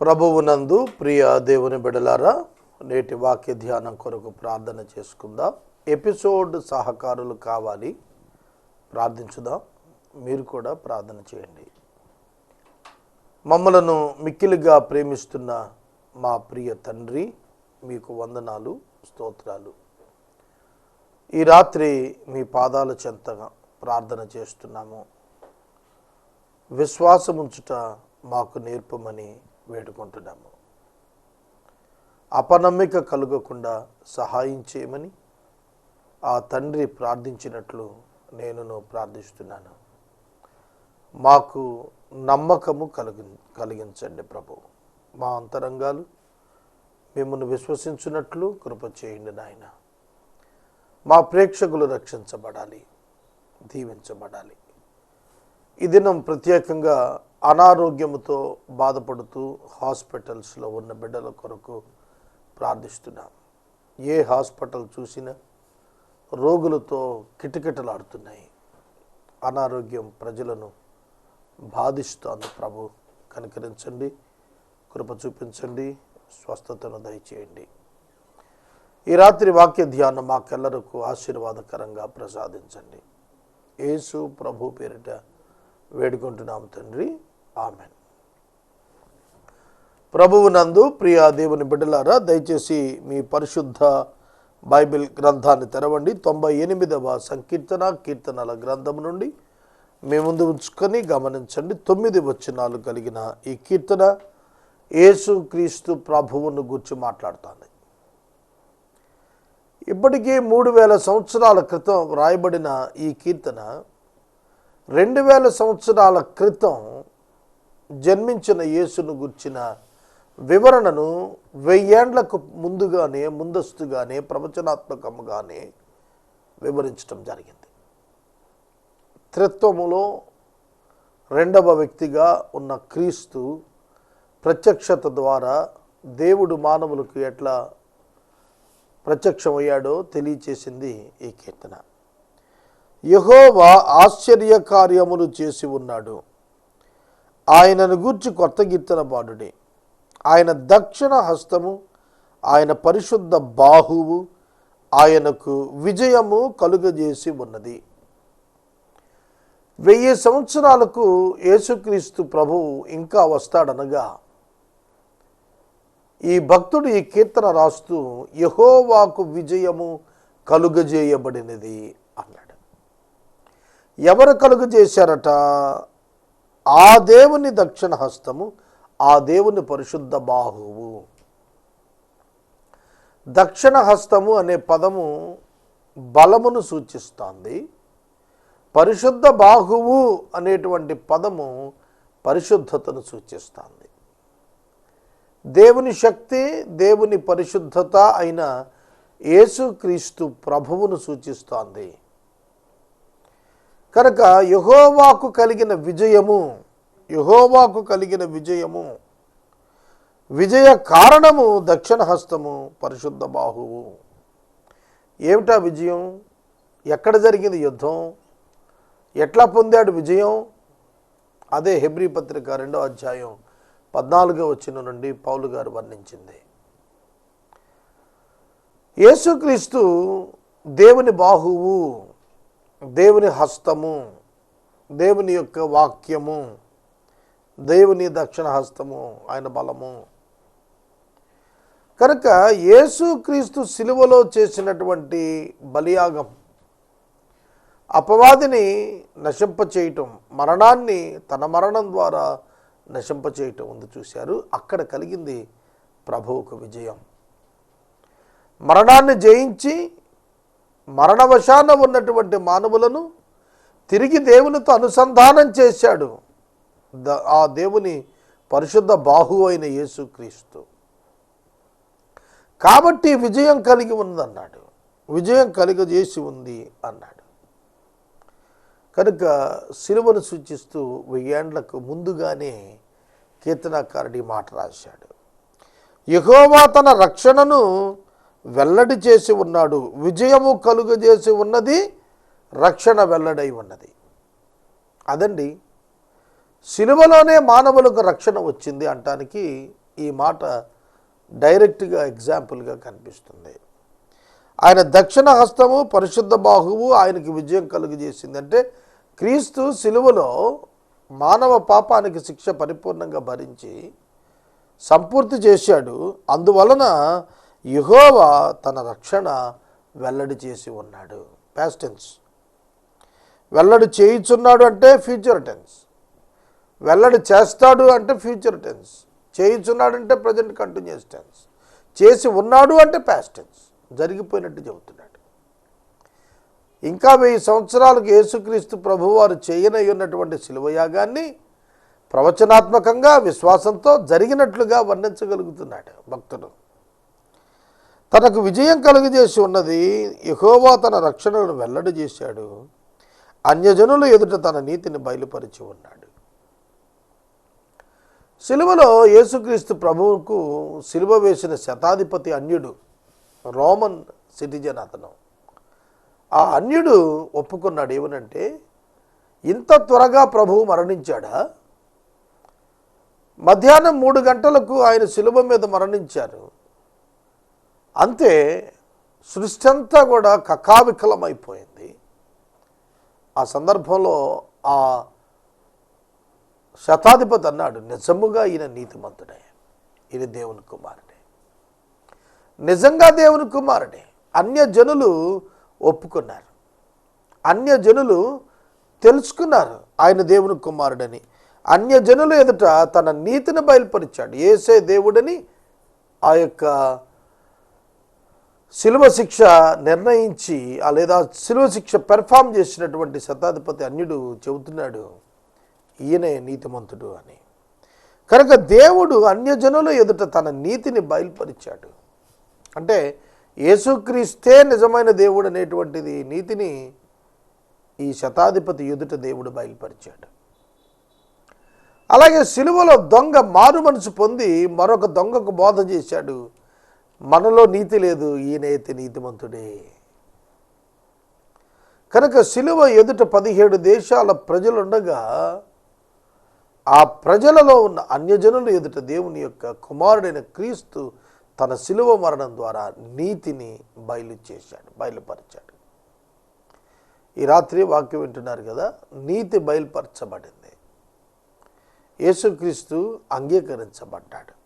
ప్రభువునందు ప్రియ దేవుని బిడలారా నేటి వాక్య ధ్యానం కొరకు ప్రార్థన చేసుకుందాం. ఎపిసోడ్ సహకారులు కావాలి. ప్రార్థించుదాం. మీరు కూడా ప్రార్థన చేయండి. మమ్మలను మిక్కిలిగా ప్రేమిస్తున్న మా ప్రియ తండ్రి మీకు వందనాలు స్తోత్రాలు. ఈ రాత్రి మీ పాదాల చెంతగా ప్రార్థన చేస్తున్నాము. విశ్వాసముంచుట మాకు నేర్పమని వేడుకుంటున్నాము. అపనమ్మిక కలుగకుండా సహాయం చేయమని ఆ తండ్రి ప్రార్థించినట్లు నేనును ప్రార్థిస్తున్నాను. మాకు నమ్మకము కలిగి కలిగించండి ప్రభు. మా అంతరంగాలు మిమ్మల్ని విశ్వసించినట్లు కృప చేయండి నాయన. మా ప్రేక్షకులు రక్షించబడాలి దీవించబడాలి. ఈ దినం ప్రత్యేకంగా అనారోగ్యముతో బాధపడుతూ హాస్పిటల్స్లో ఉన్న బిడ్డల కొరకు ప్రార్థిస్తున్నాం. ఏ హాస్పిటల్ చూసినా రోగులతో కిటకిటలాడుతున్నాయి. అనారోగ్యం ప్రజలను బాధిస్తోంది ప్రభు. కనికరించండి కృప చూపించండి స్వస్థతను దయచేయండి. ఈ రాత్రి వాక్య ధ్యానం మాకెల్లరకు ఆశీర్వాదకరంగా ప్రసాదించండి. యేసు ప్రభు పేరిట వేడుకుంటున్నాం తండ్రి. ఆమెన్. ప్రభువునందు ప్రియ దేవుని బిడ్డలారా దయచేసి మీ పరిశుద్ధ బైబిల్ గ్రంథాన్ని తెరవండి. తొంభై ఎనిమిదవ సంకీర్తన కీర్తనల గ్రంథం నుండి మీ ముందు ఉంచుకొని గమనించండి. తొమ్మిది వచనాలు కలిగిన ఈ కీర్తన యేసు క్రీస్తు ప్రభువును గురించి మాట్లాడుతుంది. ఇప్పటికీ మూడు వేల సంవత్సరాల క్రితం రాయబడిన ఈ కీర్తన రెండు వేల సంవత్సరాల క్రితం జన్మించిన యేసును గుర్చిన వివరణను వెయ్యేండ్లకు ముందుగానే ముందస్తుగానే ప్రవచనాత్మకంగానే వివరించడం జరిగింది. త్రిత్వములో రెండవ వ్యక్తిగా ఉన్న క్రీస్తు ప్రత్యక్షత ద్వారా దేవుడు మానవులకు ఎట్లా ప్రత్యక్షమయ్యాడో తెలియచేసింది ఈ కీర్తన. యహోవా ఆశ్చర్య కార్యములు చేసి ఉన్నాడు. ఆయనను గూర్చి కొత్త కీర్తన పాడుడే. ఆయన దక్షిణ హస్తము ఆయన పరిశుద్ధ బాహువు ఆయనకు విజయము కలుగజేసి ఉన్నది. వెయ్యి సంవత్సరాలకు యేసుక్రీస్తు ప్రభువు ఇంకా వస్తాడనగా ఈ భక్తుడు ఈ కీర్తన రాస్తూ యహోవాకు విజయము కలుగజేయబడినది అన్నాడు. ఎవరు కలుగజేశారట? ఆ దేవుని దక్షిణ హస్తము ఆ దేవుని పరిశుద్ధ బాహువు. దక్షిణ హస్తము అనే పదము బలమును సూచిస్తోంది. పరిశుద్ధ బాహువు అనేటువంటి పదము పరిశుద్ధతను సూచిస్తోంది. దేవుని శక్తి దేవుని పరిశుద్ధత అయిన యేసుక్రీస్తు ప్రభువును సూచిస్తోంది. కనుక యహోవాకు కలిగిన విజయము యహోవాకు కలిగిన విజయము విజయ కారణము దక్షిణ హస్తము పరిశుద్ధ బాహువు. ఏమిటా విజయం? ఎక్కడ జరిగింది యుద్ధం? ఎట్లా పొందాడు విజయం? అదే హెబ్రీ పత్రిక రెండో అధ్యాయం పద్నాలుగో వచ్చిన నుండి పౌలు గారు వర్ణించింది. యేసుక్రీస్తు దేవుని బాహువు దేవుని హస్తము దేవుని యొక్క వాక్యము దేవుని దక్షిణ హస్తము ఆయన బలము. కనుక యేసుక్రీస్తు సిలువలో చేసినటువంటి బలియాగం అపవాదిని నశింపచేయటం మరణాన్ని తన మరణం ద్వారా నశింపచేయటం ఉంది చూశారు. అక్కడ కలిగింది ప్రభువుకు విజయం. మరణాన్ని జయించి మరణవశాన ఉన్నటువంటి మానవులను తిరిగి దేవునితో అనుసంధానం చేశాడు ద ఆ దేవుని పరిశుద్ధ బాహు అయిన యేసుక్రీస్తు. కాబట్టి విజయం కలిగి ఉందన్నాడు విజయం కలిగజేసి ఉంది అన్నాడు. కనుక సిలువను సూచిస్తూ వెయ్యేండ్లకు ముందుగానే కీర్తనాకారుడి మాట రాశాడు. యహోవా తన రక్షణను వెల్లడి చేసి ఉన్నాడు విజయము కలుగజేసి ఉన్నది రక్షణ వెల్లడై ఉన్నది. అదండి సిలువలోనే మానవులకు రక్షణ వచ్చింది అంటానికి ఈ మాట డైరెక్ట్గా ఎగ్జాంపుల్గా కనిపిస్తుంది. ఆయన దక్షిణ హస్తము పరిశుద్ధ బాహువు ఆయనకి విజయం కలుగజేసింది. అంటే క్రీస్తు సిలువలో మానవ పాపానికి శిక్ష పరిపూర్ణంగా భరించి సంపూర్తి చేశాడు. అందువలన యుహోవా తన రక్షణ వెల్లడి చేసి ఉన్నాడు. పాస్ట్ టెన్స్ వెల్లడి చేయుచున్నాడు అంటే ఫ్యూచర్ టెన్స్ వెల్లడి చేస్తాడు అంటే ఫ్యూచర్ టెన్స్ చేయుచున్నాడు అంటే ప్రజెంట్ కంటిన్యూస్ టెన్స్ చేసి ఉన్నాడు అంటే పాస్ట్ టెన్స్ జరిగిపోయినట్టు చెబుతున్నాడు. ఇంకా వెయ్యి సంవత్సరాలకు యేసుక్రీస్తు ప్రభువారు చేయనై ఉన్నటువంటి శిలువయాగాన్ని ప్రవచనాత్మకంగా విశ్వాసంతో జరిగినట్లుగా వర్ణించగలుగుతున్నాడు భక్తుడు. తనకు విజయం కలుగజేసి ఉన్నది యహోవా తన రక్షణను వెల్లడి చేశాడు. అన్యజనుల ఎదుట తన నీతిని బయలుపరిచి ఉన్నాడు. సిలువలో యేసుక్రీస్తు ప్రభువుకు సిలువ వేసిన శతాధిపతి అన్యుడు రోమన్ సిటిజన్ అతను. ఆ అన్యుడు ఒప్పుకున్నాడు ఏమనంటే ఇంత త్వరగా ప్రభువు మరణించాడా? మధ్యాహ్నం మూడు గంటలకు ఆయన శిలువ మీద మరణించారు. అంతే సృష్టి అంతా కూడా కకావికలమైపోయింది. ఆ సందర్భంలో ఆ శతాధిపతి అన్నాడు నిజముగా ఈయన నీతిమంతుడే ఈయన దేవుని కుమారుడే. నిజంగా దేవుని కుమారుడే. అన్య జనులు ఒప్పుకున్నారు. అన్య జనులు తెలుసుకున్నారు ఆయన దేవుని కుమారుడని. అన్యజనుల ఎదుట తన నీతిని బయలుపరిచాడు. ఏసే దేవుడని ఆ యొక్క శిలువ శిక్ష నిర్ణయించి ఆ లేదా శిలువ శిక్ష పెర్ఫామ్ చేసినటువంటి శతాధిపతి అన్యుడు చెబుతున్నాడు ఈయనే నీతిమంతుడు అని. కనుక దేవుడు అన్యజనుల ఎదుట తన నీతిని బయలుపరిచాడు. అంటే యేసుక్రీస్తే నిజమైన దేవుడు అనేటువంటిది నీతిని ఈ శతాధిపతి ఎదుట దేవుడు బయలుపరిచాడు. అలాగే సిలువలో దొంగ మారు మనసు పొంది మరొక దొంగకు బోధ చేశాడు మనలో నీతి లేదు ఈయనైతే నీతిమంతుడే. కనుక సిలువ ఎదుట పదిహేడు దేశాల ప్రజలుండగా ఆ ప్రజలలో ఉన్న అన్యజనులు ఎదుట దేవుని యొక్క కుమారుడైన క్రీస్తు తన సిలువ మరణం ద్వారా నీతిని బయలు చేశాడు బయలుపరిచాడు. ఈ రాత్రి వాక్యం వింటున్నారు కదా నీతి బయలుపరచబడింది. యేసుక్రీస్తు అంగీకరించబడ్డాడు.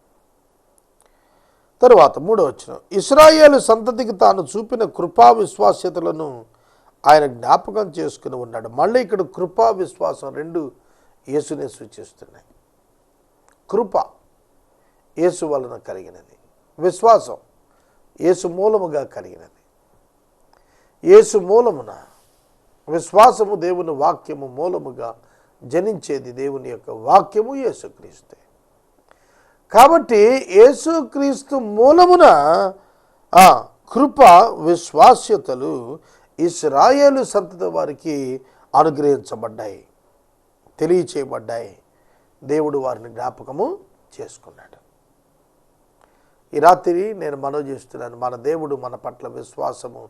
తరువాత మూడో వచ్చిన ఇస్రాయేలు సంతతికి తాను చూపిన కృపా విశ్వాస్యతలను ఆయన జ్ఞాపకం చేసుకుని ఉన్నాడు. మళ్ళీ ఇక్కడ కృపా విశ్వాసం రెండు యేసునే సూచిస్తున్నాయి. కృప యేసు వలన కలిగినది. విశ్వాసం యేసు మూలముగా కలిగినది. యేసు మూలమున విశ్వాసము దేవుని వాక్యము మూలముగా జనించేది దేవుని యొక్క వాక్యము యేసుక్రీస్తే. కాబట్టి యేసుక్రీస్తు మూలమున ఆ కృప విశ్వాస్యతలు ఇస్రాయేలు సంతతి వారికి అనుగ్రహించబడ్డాయి తెలియచేయబడ్డాయి. దేవుడు వారిని జ్ఞాపకము చేసుకున్నాడు. ఈ రాత్రి నేను మనవి చేస్తున్నాను మన దేవుడు మన పట్ల విశ్వాసము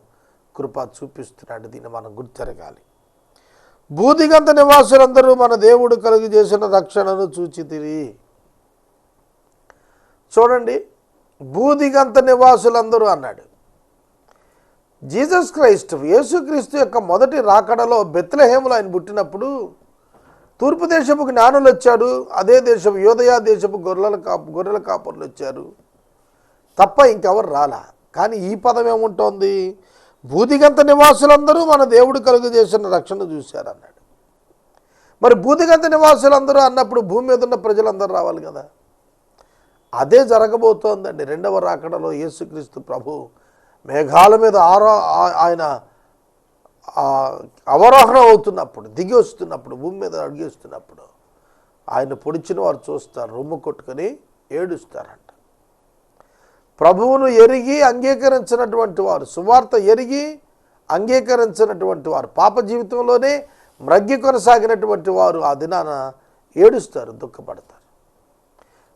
కృప చూపిస్తున్నాడు దీన్ని మనం గుర్తెరగాలి. బూదిగంత నివాసులందరూ మన దేవుడు కలుగు చేసిన రక్షణను చూచితిరి. చూడండి బూదిగంత నివాసులందరూ అన్నాడు. జీసస్ క్రైస్ట్ యేసుక్రీస్తు యొక్క మొదటి రాకడలో బెత్లహేములు ఆయన పుట్టినప్పుడు తూర్పు దేశపు జ్ఞానులు వచ్చాడు అదే దేశపు యోదయా దేశపు గొర్రెల కాపు గొర్రెల కాపర్లు వచ్చారు. తప్ప ఇంకెవరు రాలా? కానీ ఈ పదం ఏముంటోంది? బూదిగంత నివాసులందరూ మన దేవుడు కలుగు చేసిన రక్షణ చూశారు అన్నాడు. మరి బూదిగంత నివాసులందరూ అన్నప్పుడు భూమి మీద ఉన్న ప్రజలందరూ రావాలి కదా? అదే జరగబోతోందండి. రెండవ రాకడలో యేసుక్రీస్తు ప్రభు మేఘాల మీద ఆరో ఆ- ఆయన అవరోహణం అవుతున్నప్పుడు దిగి వస్తున్నప్పుడు భూమి మీద అడిగేస్తున్నప్పుడు ఆయన పొడిచిన వారు చూస్తారు రొమ్ము కొట్టుకొని ఏడుస్తారంట. ప్రభువును ఎరిగి అంగీకరించినటువంటి వారు సువార్త ఎరిగి అంగీకరించినటువంటి వారు పాప జీవితంలోనే మ్రగ్గి కొనసాగినటువంటి వారు ఆ దినాన ఏడుస్తారు దుఃఖపడతారు.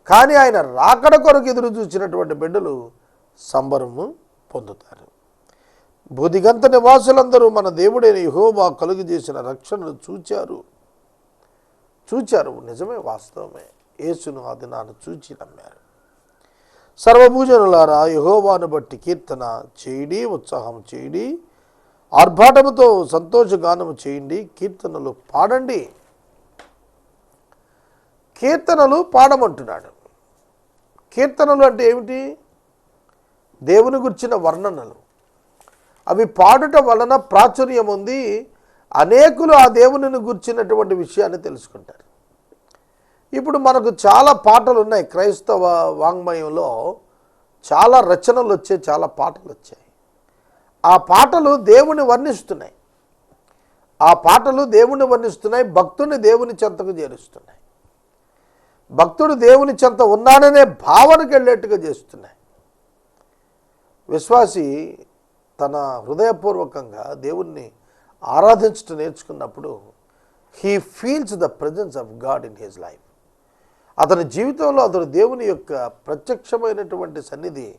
కానీ ఆయన రాకడ కొరకు ఎదురు చూసినటువంటి బిడ్డలు సంబరము పొందుతారు. బుధిగంత నివాసులందరూ మన దేవుడైన యహోబా కలుగు చేసిన రక్షణను చూచారు. చూచారు. నిజమే వాస్తవమే. యేసును ఆ దినాన్ని చూచి నమ్మారు. సర్వభూజనులారా యహోవాను బట్టి కీర్తన చేయడి ఉత్సాహం చేయడి ఆర్భాటముతో సంతోషగానము చేయండి కీర్తనలు పాడండి. కీర్తనలు పాడమంటున్నాడు. కీర్తనలు అంటే ఏమిటి? దేవుని గురించిన వర్ణనలు. అవి పాడుట వలన ప్రాచుర్యం ఉంది. అనేకులు ఆ దేవునిని గుర్చినటువంటి విషయాన్ని తెలుసుకుంటారు. ఇప్పుడు మనకు చాలా పాటలు ఉన్నాయి క్రైస్తవ వాంగ్మయంలో చాలా రచనలు వచ్చాయి చాలా పాటలు వచ్చాయి. ఆ పాటలు దేవుని వర్ణిస్తున్నాయి. ఆ పాటలు దేవుని వర్ణిస్తున్నాయి భక్తుని దేవుని చెంతకు చేరుస్తున్నాయి. భక్తుడు దేవుని చెంత ఉన్నాడనే భావనకి వెళ్ళేట్టుగా చేస్తున్నాయి. విశ్వాసి తన హృదయపూర్వకంగా దేవుణ్ణి ఆరాధించడం నేర్చుకున్నప్పుడు he feels the presence of God in his life అతని జీవితంలో అతను దేవుని యొక్క ప్రత్యక్షమైనటువంటి సన్నిధి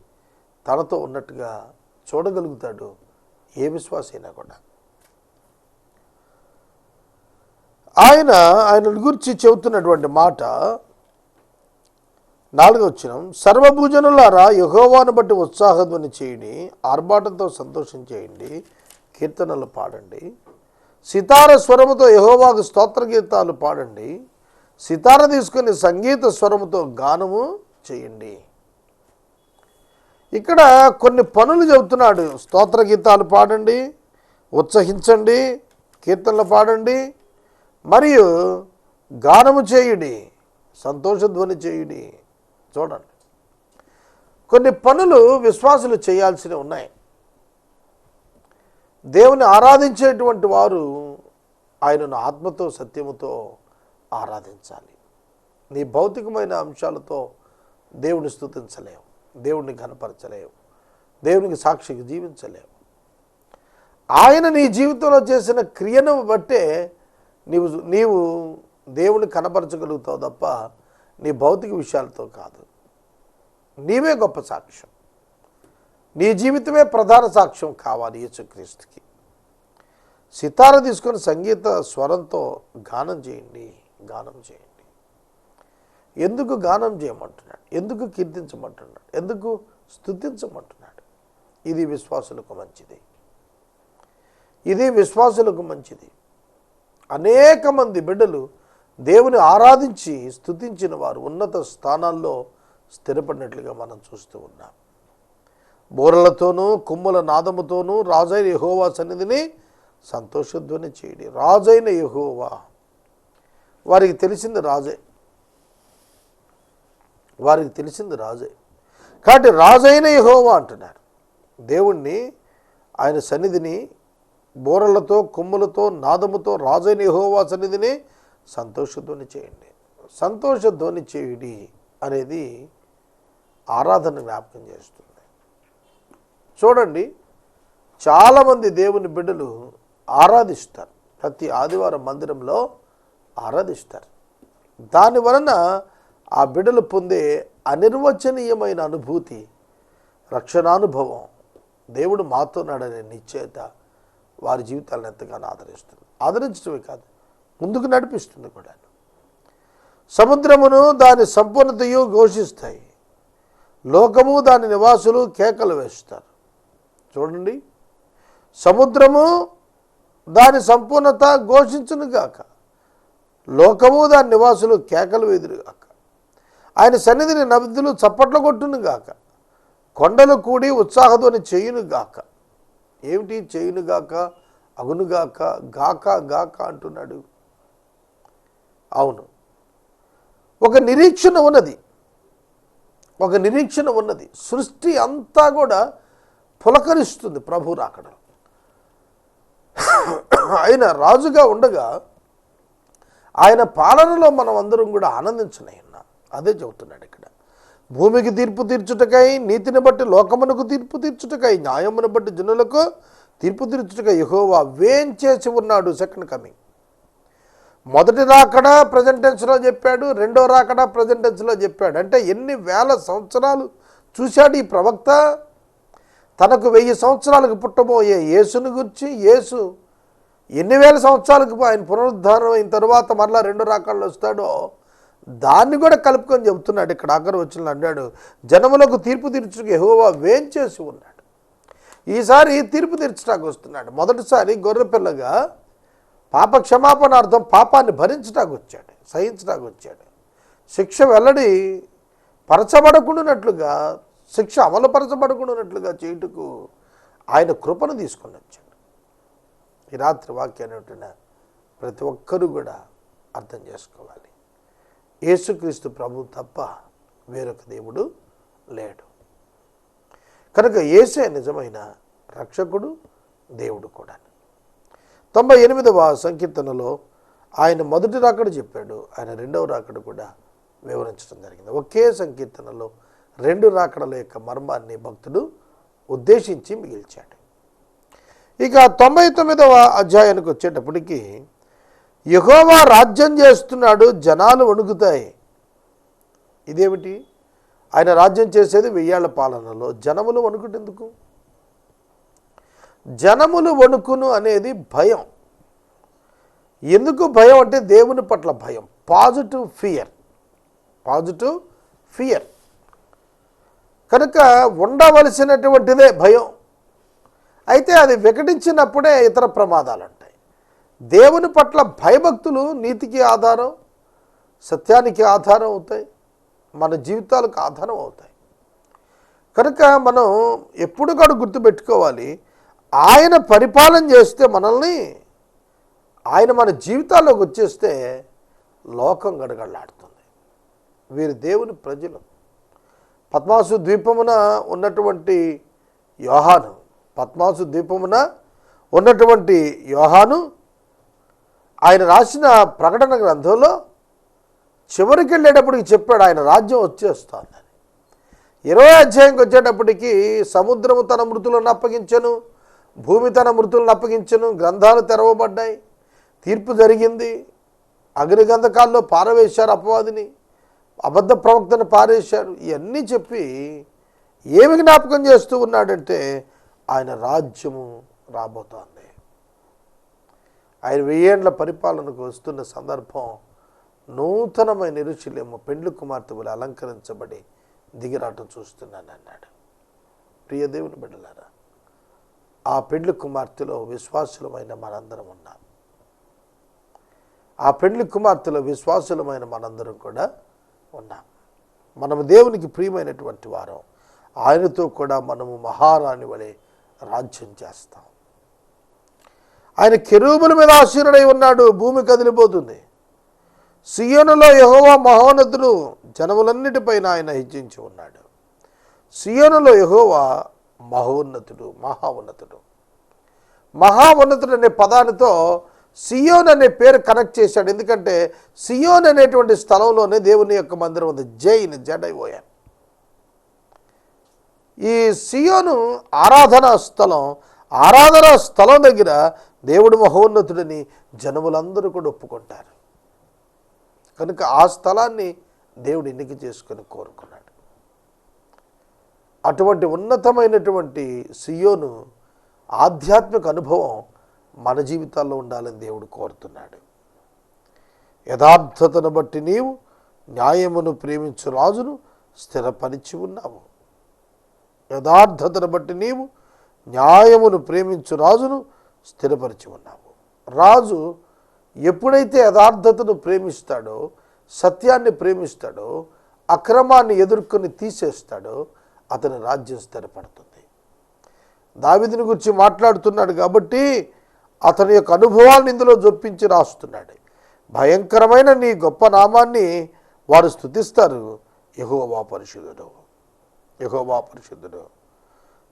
తనతో ఉన్నట్టుగా చూడగలుగుతాడు. ఏ విశ్వాస అయినా కూడా. ఆయన ఆయన గురించి చెబుతున్నటువంటి మాట నాలుగో వచ్చిన సర్వభూజనులారా యహోవాను బట్టి ఉత్సాహధ్వని చేయండి ఆర్భాటంతో సంతోషం చేయండి కీర్తనలు పాడండి. సితార స్వరముతో యహోవాకు స్తోత్ర గీతాలు పాడండి. సితార తీసుకుని సంగీత స్వరముతో గానము చేయండి. ఇక్కడ కొన్ని పనులు చెబుతున్నాడు. స్తోత్ర గీతాలు పాడండి ఉత్సహించండి కీర్తనలు పాడండి మరియు గానము చేయుడి సంతోషధ్వని చేయుడి. చూడండి. కొన్ని పనులు విశ్వాసులు చేయాల్సినవి ఉన్నాయి. దేవుని ఆరాధించేటువంటి వారు ఆయనను ఆత్మతో సత్యముతో ఆరాధించాలి. నీ భౌతికమైన అంశాలతో దేవుని స్థుతించలేవు దేవుణ్ణి ఘనపరచలేవు. దేవునికి సాక్షికి జీవించలేవు. ఆయన నీ జీవితంలో చేసిన క్రియను బట్టే నీవు నీవు దేవుని కనపరచగలుగుతావు తప్ప నీ భౌతిక విషయాలతో కాదు. నీవే గొప్ప సాక్ష్యం. నీ జీవితమే ప్రధాన సాక్ష్యం కావాలి యేసుక్రీస్తుకి. సితార తీసుకొని సంగీత స్వరంతో గానం చేయండి గానం చేయండి. ఎందుకు గానం చేయమంటున్నాడు? ఎందుకు కీర్తించమంటున్నాడు? ఎందుకు స్తుతించమంటున్నాడు? ఇది విశ్వాసులకు మంచిది. ఇది విశ్వాసులకు మంచిది. అనేక మంది బిడ్డలు దేవుని ఆరాధించి స్తుతించిన వారు ఉన్నత స్థానాల్లో స్థిరపడినట్లుగా మనం చూస్తూ ఉన్నాం. బోరలతోనూ కుమ్ముల నాదముతోనూ రాజైన యహోవా సన్నిధిని సంతోషధ్వని చేయడి. రాజైన యహోవా వారికి తెలిసింది రాజే. వారికి తెలిసింది రాజే. కాబట్టి రాజైన యహోవా అంటున్నారు. దేవుణ్ణి ఆయన సన్నిధిని బోరలతో కుమ్ములతో నాదముతో రాజైన యహోవా సన్నిధిని సంతోషధ్వని చేయండి. సంతోషధ్వని చేయుడి అనేది ఆరాధన జ్ఞాపకం చేస్తుంది. చూడండి చాలామంది దేవుని బిడ్డలు ఆరాధిస్తారు. ప్రతి ఆదివారం మందిరంలో ఆరాధిస్తారు. దాని వలన ఆ బిడ్డలు పొందే అనిర్వచనీయమైన అనుభూతి రక్షణానుభవం దేవుడు మాతోన్నాడనే నిశ్చేత వారి జీవితాలను ఎంతగానో ఆదరిస్తుంది. ఆదరించడమే కాదు ముందుకు నడిపిస్తుంది కూడా సముద్రమును దాని సంపూర్ణతయు ఘోషిస్తాయి. లోకము దాని నివాసులు కేకలు వేస్తారు. చూడండి. సముద్రము దాని సంపూర్ణత ఘోషించునుగాక. లోకము దాని నివాసులు కేకలు వేదురుగాక. ఆయన సన్నిధిని నదులు చప్పట్లు కొట్టునుగాక. కొండలు కూడి ఉత్సాహధ్వని చేయునుగాక. ఏమిటి చేయునుగాక? అగునుగాక గాక గాక అంటున్నాడు. అవును. ఒక నిరీక్షణ ఉన్నది. ఒక నిరీక్షణ ఉన్నది. సృష్టి అంతా కూడా పులకరిస్తుంది ప్రభు రాకడ ఆయన రాజుగా ఉండగా ఆయన పాలనలో మనం అందరం కూడా ఆనందించనై అదే చెబుతున్నాడు ఇక్కడ. భూమికి తీర్పు తీర్చుటకై నీతిని బట్టి లోకమునకు తీర్పు తీర్చుటకై న్యాయమును బట్టి జనులకు తీర్పు తీర్చుటకై యహోవా వేం చేసి ఉన్నాడు. సెకండ్ కమింగ్ మొదటి రాకడా ప్రజెంట్ టెన్స్లో చెప్పాడు రెండో రాకడా ప్రజెంట్ టెన్స్లో చెప్పాడు. అంటే ఎన్ని వేల సంవత్సరాలు చూశాడు ఈ ప్రవక్త? తనకు వెయ్యి సంవత్సరాలకు పుట్టబోయే యేసుని గురించి యేసు ఎన్ని వేల సంవత్సరాలకు ఆయన పునరుద్ధారం అయిన తర్వాత మరలా రెండు రాకాళ్ళు వస్తాడో దాన్ని కూడా కలుపుకొని చెబుతున్నాడు. ఇక్కడ ఆఖరి వచ్చిన అన్నాడు జనములకు తీర్పు తీర్చుకు ఎహోవా వేంచేసి ఉన్నాడు. ఈసారి తీర్పు తీర్చడానికి వస్తున్నాడు. మొదటిసారి గొర్రెపిల్లగా పాప క్షమాపణార్థం పాపాన్ని భరించడానికి వచ్చాడు సహించడానికి వచ్చాడు శిక్ష వెల్లడి పరచబడకుండానట్లుగా శిక్ష అమలుపరచబడకుండానట్లుగా చేయుటకు ఆయన కృపను తీసుకొని వచ్చాడు ఈ రాత్రి వాక్యాన్ని ప్రతి ఒక్కరూ కూడా అర్థం చేసుకోవాలి. యేసుక్రీస్తు ప్రభు తప్ప వేరొక దేవుడు లేడు. కనుక ఏసే నిజమైన రక్షకుడు దేవుడు కూడా తొంభై ఎనిమిదవ సంకీర్తనలో ఆయన మొదటి రాకడ చెప్పాడు. ఆయన రెండవ రాకడ కూడా వివరించడం జరిగింది. ఒకే సంకీర్తనలో రెండు రాకడల యొక్క మర్మాన్ని భక్తుడు ఉద్దేశించి మిగిల్చాడు. ఇక తొంభై తొమ్మిదవ అధ్యాయానికి వచ్చేటప్పటికి యహోవా రాజ్యం చేస్తున్నాడు జనాలు వణుకుతాయి. ఇదేమిటి? ఆయన రాజ్యం చేసేది వెయ్యేళ్ళ పాలనలో జనములు వణుకుటెందుకు? జనములు వణుకును అనేది భయం. ఎందుకు భయం అంటే దేవుని పట్ల భయం? పాజిటివ్ ఫియర్ పాజిటివ్ ఫియర్ కనుక ఉండవలసినటువంటిదే భయం. అయితే అది వికటించినప్పుడే ఇతర ప్రమాదాలు ఉంటాయి. దేవుని పట్ల భయభక్తులు నీతికి ఆధారం సత్యానికి ఆధారం అవుతాయి. మన జీవితాలకు ఆధారం అవుతాయి. కనుక మనం ఎప్పుడు కూడా గుర్తుపెట్టుకోవాలి ఆయన పరిపాలన చేస్తే మనల్ని ఆయన మన జీవితాల్లోకి వచ్చేస్తే లోకం గడగడలాడుతుంది. వీరు దేవుని ప్రజలు. పద్మాసు ద్వీపమున ఉన్నటువంటి యోహాను పద్మాసు ద్వీపమున ఉన్నటువంటి యోహాను ఆయన రాసిన ప్రకటన గ్రంథంలో చివరికి వెళ్ళేటప్పటికి చెప్పాడు ఆయన రాజ్యం వచ్చేస్తోందని. ఇరవై అధ్యాయంకి వచ్చేటప్పటికి సముద్రము తన మృతులను అప్పగించను భూమి తన మృతులను అప్పగించను గ్రంథాలు తెరవబడ్డాయి. తీర్పు జరిగింది. అగ్నిగంధకాల్లో పారవేశారు అపవాదిని. అబద్ధ ప్రవక్తను పారేశారు. ఇవన్నీ చెప్పి ఏమి జ్ఞాపకం చేస్తూ ఉన్నాడంటే ఆయన రాజ్యము రాబోతోంది. ఆయన వెయ్యేండ్ల పరిపాలనకు వస్తున్న సందర్భం నూతనమైన నిరుచులేమో పెండ్లు కుమార్తె వలె అలంకరించబడి దిగిరాటం చూస్తున్నాను అన్నాడు ప్రియదేవుని బిడ్డలారా ఆ పెండ్లి కుమార్తెలో విశ్వాసులమైన మనందరం ఉన్నాం. ఆ పెండ్లి కుమార్తెలో విశ్వాసులమైన మనందరం కూడా ఉన్నాం. మనము దేవునికి ప్రియమైనటువంటి వారం. ఆయనతో కూడా మనము మహారాణి వలె రాజ్యం చేస్తాం. ఆయన కెరూబుల మీద ఆశీనుడై ఉన్నాడు భూమి కదిలిపోతుంది. సియోనులో యహోవా మహోన్నతుడు జనములన్నిటిపైన ఆయన హెచ్చించి ఉన్నాడు. సియోనులో యహోవా మహోన్నతుడు మహా ఉన్నతుడు మహా ఉన్నతుడు అనే పదానితో సియోన్ అనే పేరు కనెక్ట్ చేశాడు. ఎందుకంటే సియోన్ అనేటువంటి స్థలంలోనే దేవుని యొక్క మందిరం ఉంది. జైన్ జడైపోయాను ఈ సియోను ఆరాధనా స్థలం ఆరాధనా స్థలం దగ్గర దేవుడు మహోన్నతుడని జనములందరూ కూడా ఒప్పుకుంటారు. కనుక ఆ స్థలాన్ని దేవుడు ఎన్నిక చేసుకొని కోరుకున్నాడు. అటువంటి ఉన్నతమైనటువంటి సియోను ఆధ్యాత్మిక అనుభవం మన జీవితాల్లో ఉండాలని దేవుడు కోరుతున్నాడు. యథార్థతను బట్టి నీవు న్యాయమును ప్రేమించు రాజును స్థిరపరిచి ఉన్నావు. యథార్థతను బట్టి నీవు న్యాయమును ప్రేమించు రాజును స్థిరపరిచి ఉన్నావు. రాజు ఎప్పుడైతే యథార్థతను ప్రేమిస్తాడో సత్యాన్ని ప్రేమిస్తాడో అక్రమాన్ని ఎదుర్కొని తీసేస్తాడో అతని రాజ్యం స్థిరపడుతుంది. దావిదిని గురించి మాట్లాడుతున్నాడు కాబట్టి అతని యొక్క అనుభవాలను ఇందులో జొప్పించి రాస్తున్నాడు. భయంకరమైన నీ గొప్ప నామాన్ని వారు స్థుతిస్తారు యహోవా పరిశుద్ధుడు. యహోవా పరిశుద్ధుడు.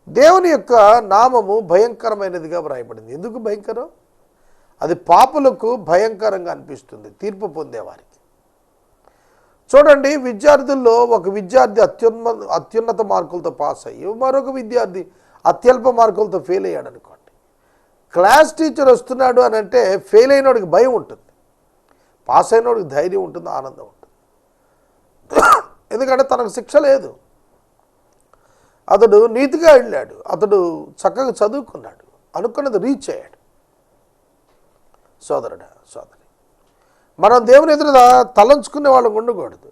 దేవుని యొక్క నామము భయంకరమైనదిగా వ్రాయబడింది. ఎందుకు భయంకరం? అది పాపులకు భయంకరంగా అనిపిస్తుంది. తీర్పు పొందేవారికి చూడండి విద్యార్థుల్లో ఒక విద్యార్థి అత్యున్న అత్యున్నత మార్కులతో పాస్ అయ్యి మరొక విద్యార్థి అత్యల్ప మార్కులతో ఫెయిల్ అయ్యాడు అనుకోండి క్లాస్ టీచర్ వస్తున్నాడు అని అంటే ఫెయిల్ అయినోడికి భయం ఉంటుంది. పాస్ అయినోడికి ధైర్యం ఉంటుంది ఆనందం ఉంటుంది. ఎందుకంటే తనకు శిక్ష లేదు. అతడు నీతిగా వెళ్ళాడు. అతడు చక్కగా చదువుకున్నాడు. అనుకున్నది రీచ్ అయ్యాడు. సోదరుడా సోదరు మనం దేవుని ఎదురు తలంచుకునే వాళ్ళం ఉండకూడదు.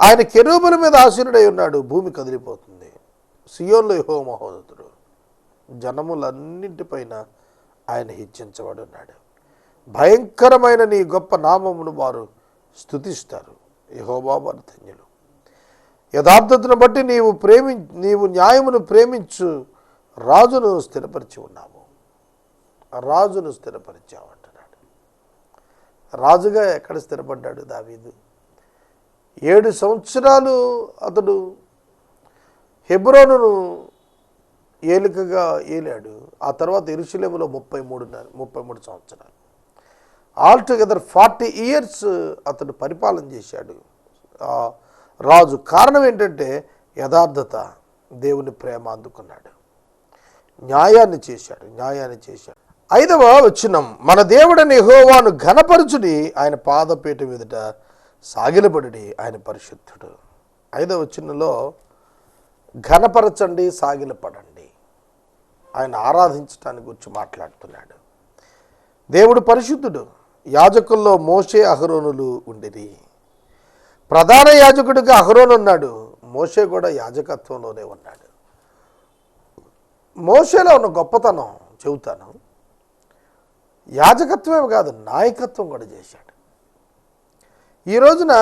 ఆయన కెరూబుల మీద ఆసీనుడై ఉన్నాడు భూమి కదిలిపోతుంది. సియోన్లో యహో మహోదతుడు జనములన్నింటిపైన ఆయన హెచ్చించబడి ఉన్నాడు. భయంకరమైన నీ గొప్ప నామమును వారు స్థుతిస్తారు యహోబా ధన్యులు యథార్థతను బట్టి నీవు ప్రేమి నీవు న్యాయమును ప్రేమించు రాజును స్థిరపరిచి ఉన్నాము రాజును స్థిరపరిచావు. రాజుగా ఎక్కడ స్థిరపడ్డాడు దావీదు? ఏడు సంవత్సరాలు అతడు హెబ్రోనును ఏలికగా ఏలాడు. ఆ తర్వాత ఇరుషులేములో ముప్పై మూడున్నర ముప్పై మూడు సంవత్సరాలు. ఆల్ టుగెదర్ ఫార్టీ ఇయర్స్ అతడు పరిపాలన చేశాడు. రాజు కారణం ఏంటంటే యథార్థత దేవుని ప్రేమ అందుకున్నాడు. న్యాయాన్ని చేశాడు న్యాయాన్ని చేశాడు. ఐదవ వచ్చినం మన దేవుడని హోవాను ఘనపరచుడి ఆయన పాదపీఠ మీదట సాగిలపడి ఆయన పరిశుద్ధుడు. ఐదవ చిన్నలో ఘనపరచండి సాగిలపడండి. ఆయన ఆరాధించటానికి గురించి మాట్లాడుతున్నాడు. దేవుడు పరిశుద్ధుడు యాజకుల్లో మోషే అహరోనులు ఉండిరి. ప్రధాన యాజకుడిగా అహరోను ఉన్నాడు మోషే కూడా యాజకత్వంలోనే ఉన్నాడు. మోషేలో ఉన్న గొప్పతనం చెబుతాను. యాజకత్వమే కాదు నాయకత్వం కూడా చేశాడు. ఈ రోజున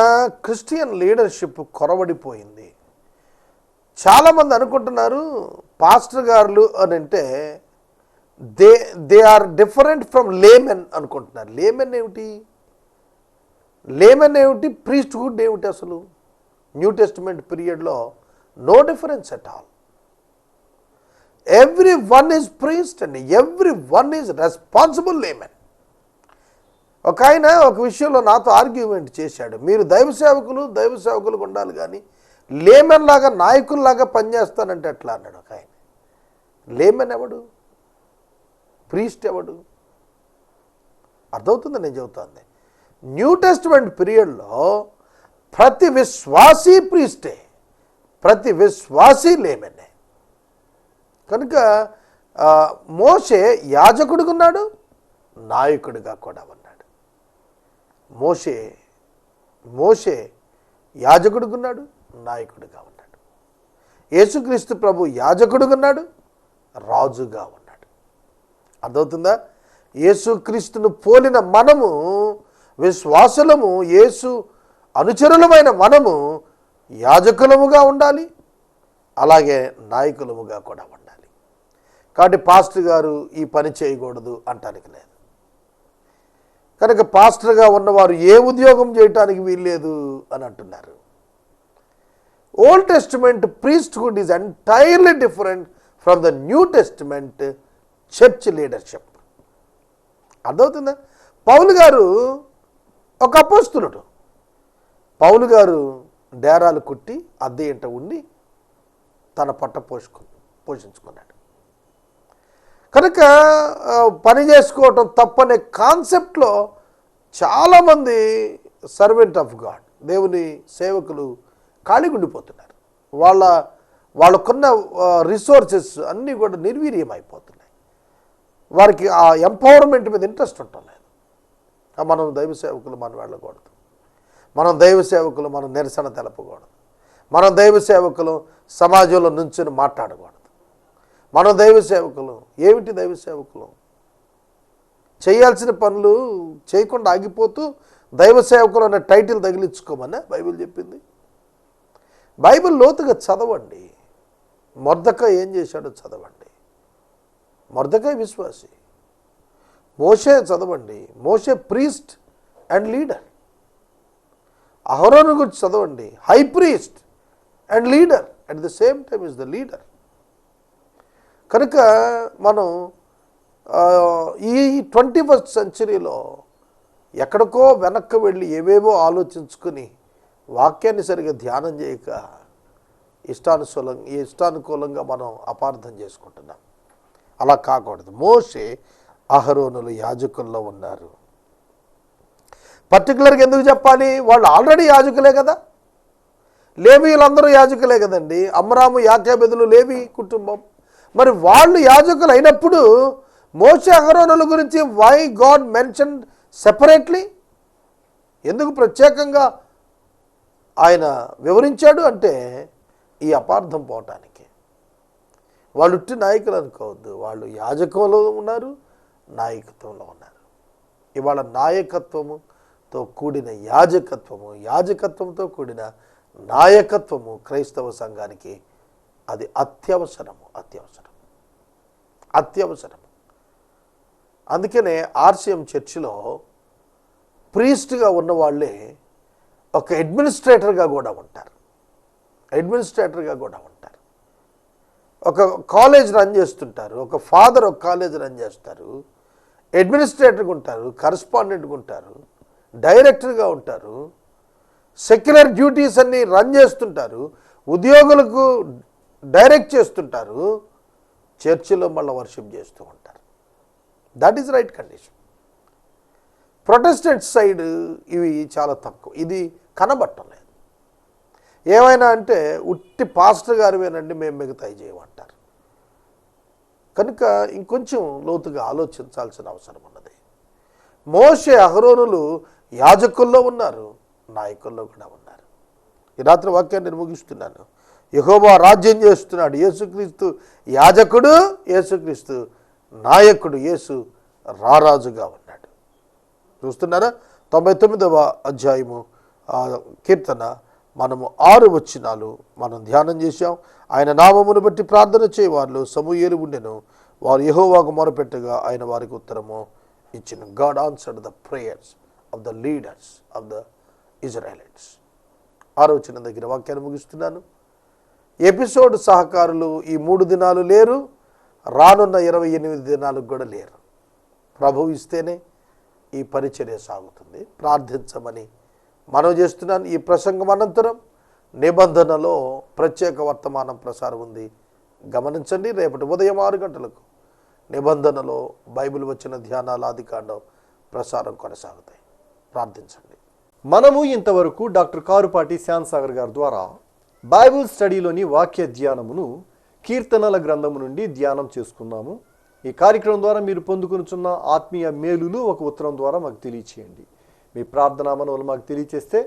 క్రిస్టియన్ లీడర్షిప్ కొరవడిపోయింది. చాలామంది అనుకుంటున్నారు పాస్టర్ గారులు అని అంటే they they are different from laymen అనుకుంటున్నారు. లేమెన్ ఏమిటి? లేమెన్ ఏమిటి? ప్రీస్ట్హుడ్ ఏమిటి అసలు? న్యూ టెస్ట్మెంట్ పీరియడ్లో no difference at all. Every one is priest and every one is responsible laymen ఒక ఆయన ఒక విషయంలో నాతో ఆర్గ్యుమెంట్ చేశాడు. మీరు దైవ సేవకులు దైవ సేవకులు ఉండాలి కానీ లేమెన్ లాగా నాయకుల్లాగా పనిచేస్తానంటే ఎట్లా అన్నాడు ఒక ఆయన లేమెన్ ఎవడు? ప్రీస్ట్ ఎవడు? అర్థమవుతుంది? నేను చెబుతోంది. న్యూ టెస్ట్మెంట్ పీరియడ్లో ప్రతి విశ్వాసీ ప్రీస్టే ప్రతి విశ్వాసీ లేమెన్ కనుక మోసే మోషే ఉన్నాడు నాయకుడిగా కూడా ఉన్నాడు. మోషే మోషే యాజకుడిగా ఉన్నాడు నాయకుడిగా ఉన్నాడు. యేసుక్రీస్తు ప్రభు యాజకుడిగా ఉన్నాడు రాజుగా ఉన్నాడు. అర్థమవుతుందా? యేసుక్రీస్తును పోలిన మనము విశ్వాసులము యేసు అనుచరులమైన మనము యాజకులముగా ఉండాలి అలాగే నాయకులముగా కూడా ఉండాలి. కాబట్టి పాస్టర్ గారు ఈ పని చేయకూడదు అంటానికి లేదు. కనుక పాస్టర్గా ఉన్నవారు ఏ ఉద్యోగం చేయటానికి వీల్లేదు అని అంటున్నారు. Old testament priesthood is entirely different from the new testament church leadership అర్థమవుతుందా? పౌలు గారు ఒక అపోస్తులుడు. పౌలు గారు డేరాలు కుట్టి అద్దె ఇంట ఉండి తన పట్ట పోషుకు పోషించుకున్నాడు. కనుక పని చేసుకోవటం తప్పనే కాన్సెప్ట్లో చాలామంది సర్వెంట్ ఆఫ్ గాడ్ దేవుని సేవకులు ఖాళీగుండిపోతున్నారు వాళ్ళ వాళ్ళకున్న రిసోర్సెస్ అన్నీ కూడా నిర్వీర్యం అయిపోతున్నాయి వారికి ఆ ఎంపవర్మెంట్ మీద ఇంట్రెస్ట్ ఉండటం మనం దైవ సేవకులు మనం వెళ్ళకూడదు. మనం దైవ సేవకులు మనం నిరసన తెలపకూడదు. మనం దైవ సేవకులు సమాజంలో నుంచుని మాట్లాడకూడదు. మన దైవ సేవకులు. ఏమిటి దైవ సేవకులు? చేయాల్సిన పనులు చేయకుండా ఆగిపోతూ దైవ సేవకులు అనే టైటిల్ తగిలించుకోమని బైబిల్ చెప్పింది. బైబిల్ లోతుగా చదవండి. మొర్దక ఏం చేశాడో చదవండి. మొర్దకాయ విశ్వాసి. మోషే చదవండి. మోషే ప్రీస్ట్ అండ్ లీడర్. అహరోను గురించి చదవండి. High priest and leader. At the same time is the leader. కనుక మనం ఈ ట్వంటీ ఫస్ట్ సెంచరీలో ఎక్కడికో వెనక్కి వెళ్ళి ఏవేవో ఆలోచించుకుని వాక్యాన్ని సరిగా ధ్యానం చేయక ఇష్టానుకూలం ఇష్టానుకూలంగా మనం అపార్థం చేసుకుంటున్నాం. అలా కాకూడదు. మోసే అహరోనులు యాజకుల్లో ఉన్నారు. పర్టికులర్గా ఎందుకు చెప్పాలి? వాళ్ళు ఆల్రెడీ యాజకులే కదా. లేవీలందరూ యాజకులే కదండి. అమరాము యాక్యాబెదులు లేవి కుటుంబం. మరి వాళ్ళు యాజకులు అయినప్పుడు మోసే అహరోనుల గురించి వై గాడ్ మెన్షన్ సెపరేట్లీ ఎందుకు ప్రత్యేకంగా ఆయన వివరించాడు అంటే ఈ అపార్థం పోవటానికి. వాళ్ళు ఉట్టి నాయకులు అనుకోవద్దు. వాళ్ళు యాజకంలో ఉన్నారు నాయకత్వంలో ఉన్నారు. ఇవాళ నాయకత్వముతో కూడిన యాజకత్వము యాజకత్వంతో కూడిన నాయకత్వము క్రైస్తవ సంఘానికి అది అత్యవసరము అత్యవసరం. అత్యవసరం. అందుకనే ఆర్సిఎం చర్చిలో ప్రీస్ట్గా ఉన్న వాళ్ళే ఒక అడ్మినిస్ట్రేటర్గా కూడా ఉంటారు. అడ్మినిస్ట్రేటర్గా కూడా ఉంటారు. ఒక కాలేజ్ రన్ చేస్తుంటారు ఒక ఫాదర్ ఒక కాలేజ్ రన్ చేస్తారు అడ్మినిస్ట్రేటర్గా ఉంటారు కరస్పాండెంట్గా ఉంటారు డైరెక్టర్గా ఉంటారు సెక్యులర్ డ్యూటీస్ అన్నీ రన్ చేస్తుంటారు ఉద్యోగులకు డైరెక్ట్ చేస్తుంటారు చర్చిలో మళ్ళీ వర్షిప్ చేస్తూ ఉంటారు. That is right condition protestant side ఇవి చాలా తక్కువ. ఇది కనబట్టలేదు. ఏమైనా అంటే ఉట్టి పాస్టర్ గారివేనండి మేము మిగతాయి చేయమంటారు కనుక ఇంకొంచెం లోతుగా ఆలోచించాల్సిన అవసరం ఉన్నది. మోషే అహరోనులు యాజకుల్లో ఉన్నారు నాయకుల్లో కూడా ఉన్నారు. ఈ రాత్రి వాక్యాన్ని నేను ముగిస్తున్నాను. యహోబా రాజ్యం చేస్తున్నాడు. యేసుక్రీస్తు యాజకుడు యేసుక్రీస్తు నాయకుడు యేసు రారాజుగా ఉన్నాడు. చూస్తున్నారా? తొంభై తొమ్మిదవ అధ్యాయము కీర్తన. మనము ఆరు వచ్చినాలు మనం ధ్యానం చేశాం. ఆయన నామమును బట్టి ప్రార్థన చేయవాళ్ళు సమూహేలు ఉండెను. వారు యహోవాకు మొరపెట్టగా ఆయన వారికి ఉత్తరము ఇచ్చిన. God answered the prayers of the leaders of the Israelites. ఆరో వచ్చిన దగ్గర వాక్యాన్ని ముగిస్తున్నాను. ఎపిసోడ్ సహకారులు ఈ మూడు దినాలు లేరు. రానున్న ఇరవై ఎనిమిది దినాలకు కూడా లేరు. ప్రభు ఇస్తేనే ఈ పరిచర్య సాగుతుంది. ప్రార్థించమని మనం చేస్తున్నాను ఈ ప్రసంగం అనంతరం నిబంధనలో ప్రత్యేక వర్తమానం ప్రసారం ఉంది. గమనించండి రేపటి ఉదయం ఆరు గంటలకు నిబంధనలో బైబిల్ వచ్చిన ధ్యానాల ఆదికాండం ప్రసారం కొనసాగుతాయి. ప్రార్థించండి. మనము ఇంతవరకు డాక్టర్ కారుపాటి శ్యామ్ సాగర్ గారి ద్వారా బైబుల్ స్టడీలోని వాక్య ధ్యానమును కీర్తనల గ్రంథము నుండి ధ్యానం చేసుకున్నాము. ఈ కార్యక్రమం ద్వారా మీరు పొందుకునుచున్న ఆత్మీయ మేలులు ఒక ఉత్తరం ద్వారా మాకు తెలియచేయండి. మీ ప్రార్థనా మనవులు మాకు తెలియచేస్తే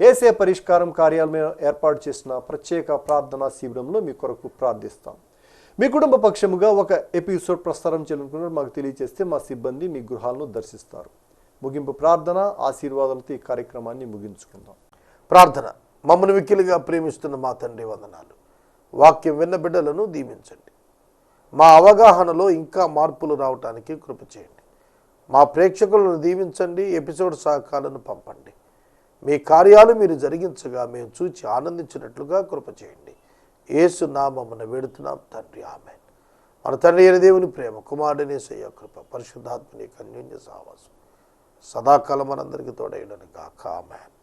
ఏసే పరిష్కారం కార్యాలయం ఏర్పాటు చేసిన ప్రత్యేక ప్రార్థనా శిబిరంలో మీ కొరకు ప్రార్థిస్తాం. మీ కుటుంబ పక్షముగా ఒక ఎపిసోడ్ ప్రసారం చేయాలనుకున్నారు మాకు తెలియజేస్తే మా సిబ్బంది మీ గృహాలను దర్శిస్తారు. ముగింపు ప్రార్థన ఆశీర్వాదాలతో ఈ కార్యక్రమాన్ని ముగించుకుందాం. ప్రార్థన. మమ్మల్ని మిక్కిలిగా ప్రేమిస్తున్న మా తండ్రి వందనాలు. వాక్యం విన్న బిడ్డలను దీవించండి. మా అవగాహనలో ఇంకా మార్పులు రావటానికి కృప చేయండి. మా ప్రేక్షకులను దీవించండి ఎపిసోడ్ సహకాలను పంపండి. మీ కార్యాలు మీరు జరిగించగా మేము చూచి ఆనందించినట్లుగా కృప చేయండి. ఏసు నామమున వేడుతున్నాం తండ్రి ఆమె మన తండ్రి అయిన దేవుని ప్రేమ కుమారుడిని సయ్య కృప పరిశుద్ధాత్మని కన్యున్య సావాసం సదాకాలం మనందరికీ తోడైనను గాక ఆమెన్.